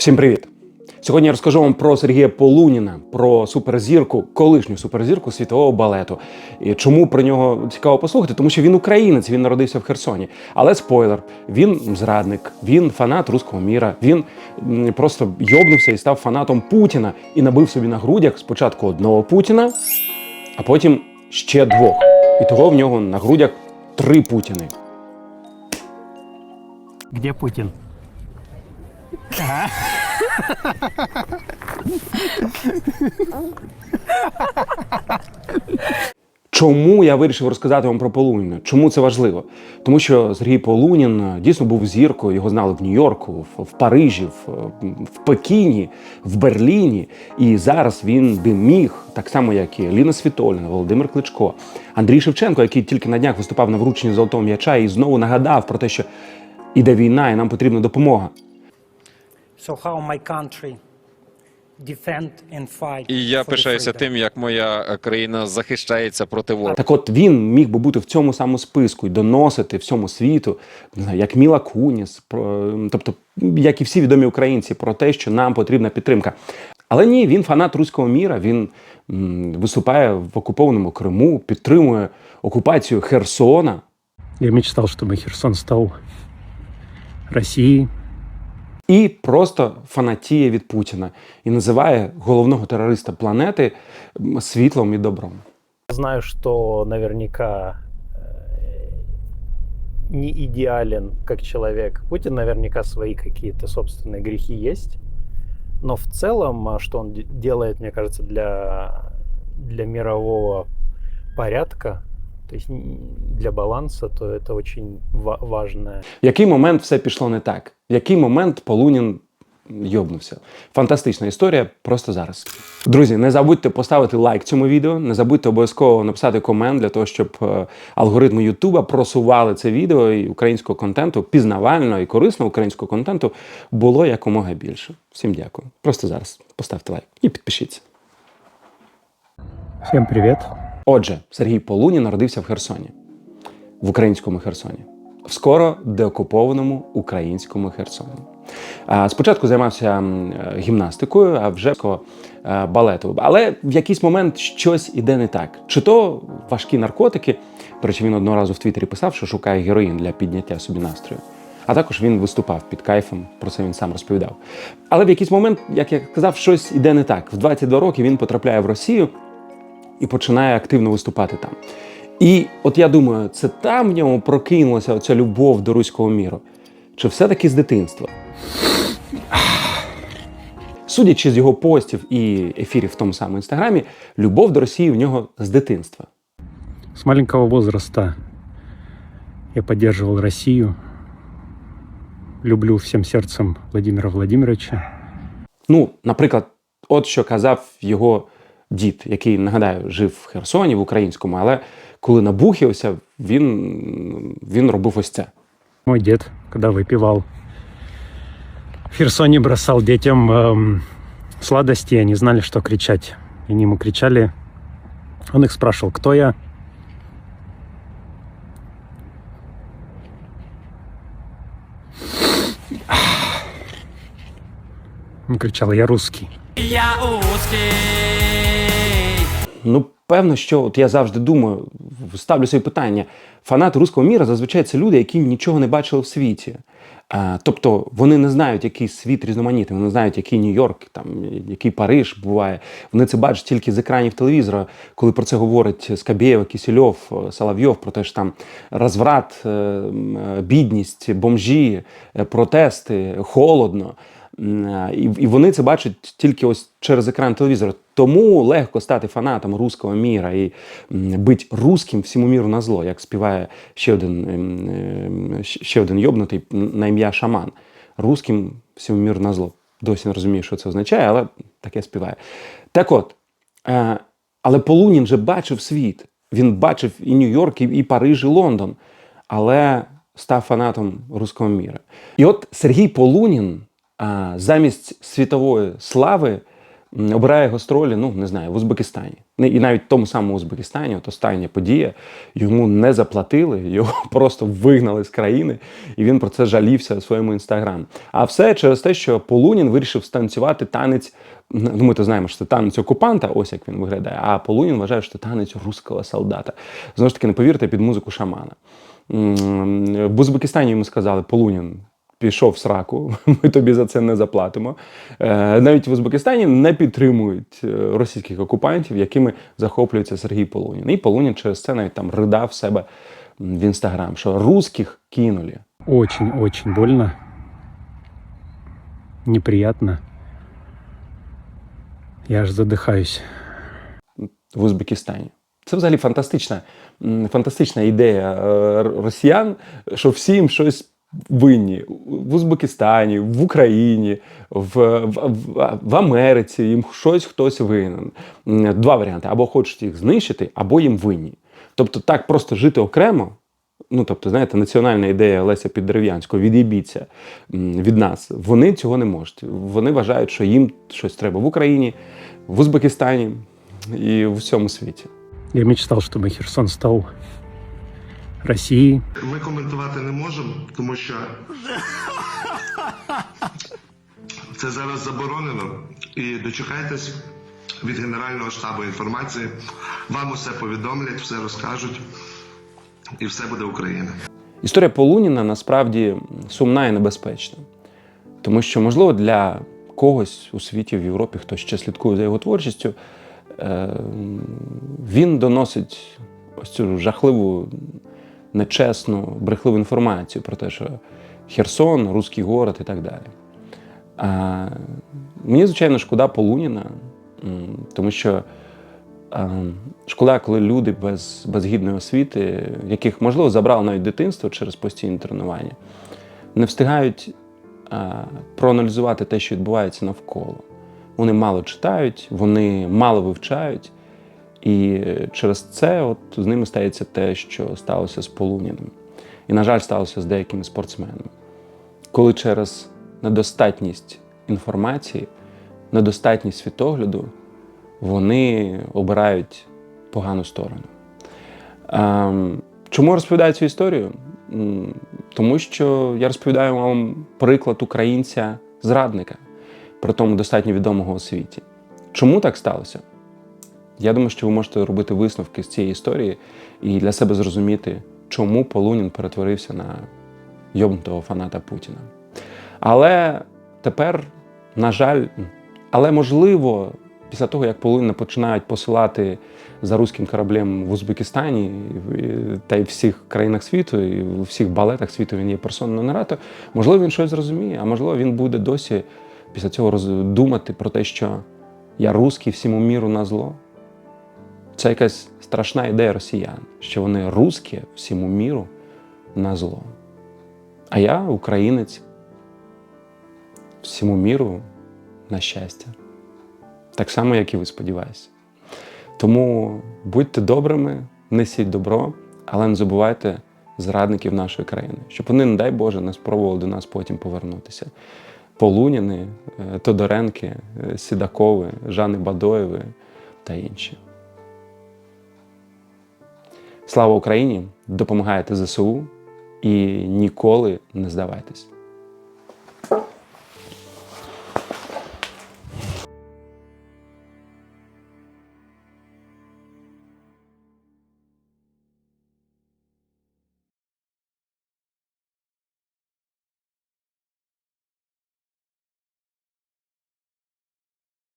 Всім привіт! Сьогодні я розкажу вам про Сергія Полуніна, про суперзірку, колишню суперзірку світового балету. І чому про нього цікаво послухати? Тому що він українець, він народився в Херсоні. Але спойлер, він зрадник, він фанат руського міра. Він просто йобнувся і став фанатом Путіна і набив собі на грудях спочатку одного Путіна, а потім ще двох. І того в нього на грудях три Путіни. Где Путин? Чому я вирішив розказати вам про Полуніна? Чому це важливо? Тому що Сергій Полунін е, дійсно був зіркою, його знали в Нью-Йорку, в, Парижі, в, в Пекіні, в Берліні. І зараз він би міг, так само як і Ліна Світоліна, Володимир Кличко, Андрій Шевченко, який тільки на днях виступав на врученні золотого м'яча і знову нагадав про те, що іде війна і нам потрібна допомога. І я пишаюся тим, як моя е, країна захищається проти ворога. Так от він міг би бути в цьому самому списку і доносити всьому світу, не знаю, як Міла Куніс, про, тобто, як і всі відомі українці, про те, що нам потрібна підтримка. Але ні, він фанат руського міра, він м, виступає в окупованому Криму, підтримує окупацію Херсона. Я мечтал, чтобы Херсон стал Россией. І просто фанатіє від Путіна і називає головного терориста планети м, світлом і добром. Знаю, что наверняка э, не идеален как человек. Путин наверняка свои какие-то собственные грехи есть. Но в целом, а, что он де- делает, мне кажется, для, для мирового порядка, то есть для баланса, то это очень ва- важное. В який момент все пішло не так? В який момент Полунін йобнувся? Фантастична історія просто зараз. Друзі, не забудьте поставити лайк цьому відео, не забудьте обов'язково написати комент для того, щоб е, алгоритми Ютуба просували це відео і українського контенту, пізнавального і корисного українського контенту було якомога більше. Всім дякую. Просто зараз поставте лайк і підпишіться. Всем привет. Отже, Сергій Полунін народився в Херсоні, в українському Херсоні, в скоро деокупованому українському Херсоні. Спочатку займався е, гімнастикою, а вже е, балетом. Але в якийсь момент щось іде не так. Чи то важкі наркотики. До речі, він одного разу в Твіттері писав, що шукає героїн для підняття собі настрою. А також він виступав під кайфом, про це він сам розповідав. Але в якийсь момент, як я казав, щось іде не так. В 22 роки він потрапляє в Росію і починає активно виступати там. І от я думаю, це там в ньому прокинулася оця любов до руського міру. Чи все-таки з дитинства? Судячи з його постів і ефірів в тому самому інстаграмі, любов до Росії в нього з дитинства. С маленького возраста я поддерживал Россию. Люблю всем сердцем Владимира Владимировича. Ну, наприклад, от що казав його дід, який, нагадаю, жив в Херсоні в українському, але коли набухився, він, він робив ось це. Мой дед, когда выпивал, в Херсоне бросал детям эм, сладости, и они знали, что кричать. И они ему кричали. Он их спрашивал, кто я? Он кричал, я русский. Ну, певно, що от я завжди думаю, ставлю собі питання. Фанати руського міра зазвичай це люди, які нічого не бачили в світі. Тобто вони не знають, який світ різноманітний, вони не знають, який Нью-Йорк, там, який Париж буває. Вони це бачать тільки з екранів телевізора, коли про це говорить Скабєєва, Кісельов, е, Соловйов, про те, що там розврат, е, е, бідність, бомжі, протести, холодно. І, вони це бачать тільки ось через екран телевізора. Тому легко стати фанатом руського міра і м, бить русським всьому міру на зло, як співає ще один, ем, ем, ще один йобнутий на ім'я Шаман. Русським всьому міру на зло. Досі не розумію, що це означає, але таке співає. Так от, е, але Полунін же бачив світ. Він бачив і Нью-Йорк, і Париж, і Лондон, але став фанатом руського міра. І от Сергій Полунін а, замість світової слави обирає гастролі, ну не знаю, в Узбекистані. І навіть в тому самому Узбекистані, от остання подія, йому не заплатили, його просто вигнали з країни, і він про це жалівся у своєму інстаграм. А все через те, що Полунін вирішив станцювати танець. Ну, ми то знаємо, що це танець окупанта, ось як він виглядає. А Полунін вважає, що це танець руського солдата. Знову ж таки, не повірте під музику шамана. В Узбекистані йому сказали, Полунін, пішов в сраку, ми тобі за це не заплатимо. Е, Навіть в Узбекистані не підтримують е, російських окупантів, якими захоплюється Сергій Полунін. І Полунін через це навіть там ридав себе в інстаграм, що русських кинули. Очень-очень больно. Неприятно. Я аж задыхаюсь. в Узбекистані. Це взагалі фантастична, фантастична ідея е, росіян, що всім щось винні в Узбекистані, в Україні, в, в, в, Америці. Їм щось хтось винен. Два варіанти: або хочуть їх знищити, або їм винні. Тобто, так просто жити окремо. Ну, тобто, знаєте, національна ідея Леся Піддерев'янського відійбіться м, від нас. Вони цього не можуть. Вони вважають, що їм щось треба в Україні, в Узбекистані і в всьому світі. Я мечтал, чтобы Херсон стал Россией. Ми коментувати не можемо, тому що це зараз заборонено. І дочекайтесь від Генерального штабу інформації. Вам усе повідомлять, все розкажуть, і все буде Україна. Історія Полуніна насправді сумна і небезпечна. Тому що, можливо, для когось у світі, в Європі, хто ще слідкує за його творчістю, е, він доносить ось цю жахливу, нечесну, брехливу інформацію про те, що Херсон, Руський город і так далі. А, мені, звичайно, шкода Полуніна, тому що е, шкода, коли люди без, без гідної освіти, яких, можливо, забрало навіть дитинство через постійні тренування, не встигають е, проаналізувати те, що відбувається навколо. Вони мало читають, вони мало вивчають, і е, через це от з ними стається те, що сталося з Полуніним. І, на жаль, сталося з деякими спортсменами. Коли через недостатність інформації, недостатність світогляду, вони обирають погану сторону. Ем, чому розповідаю цю історію? Тому що я розповідаю вам приклад українця-зрадника, при тому достатньо відомого у світі. Чому так сталося? Я думаю, що ви можете робити висновки з цієї історії і для себе зрозуміти, чому Полунін перетворився на йобнутого фаната Путіна. Але тепер, на жаль, але можливо, після того, як Полунина починають посилати за руським кораблем в Узбекистані та й в всіх країнах світу, і у всіх балетах світу він є персона нон-грата, можливо, він щось зрозуміє, а можливо, він буде досі після цього думати про те, що я русський всьому міру на зло. Це якась страшна ідея росіян, що вони русські всьому міру на зло. А я українець всьому міру на щастя. Так само, як і ви сподіваюся. Тому будьте добрими, несіть добро, але не забувайте зрадників нашої країни, щоб вони, не дай Боже, не спробували до нас потім повернутися. Полуніни, е, Тодоренки, е, Сідакови, Жани Бадоєви та інші. Слава Україні! Допомагайте ЗСУ і ніколи не здавайтесь.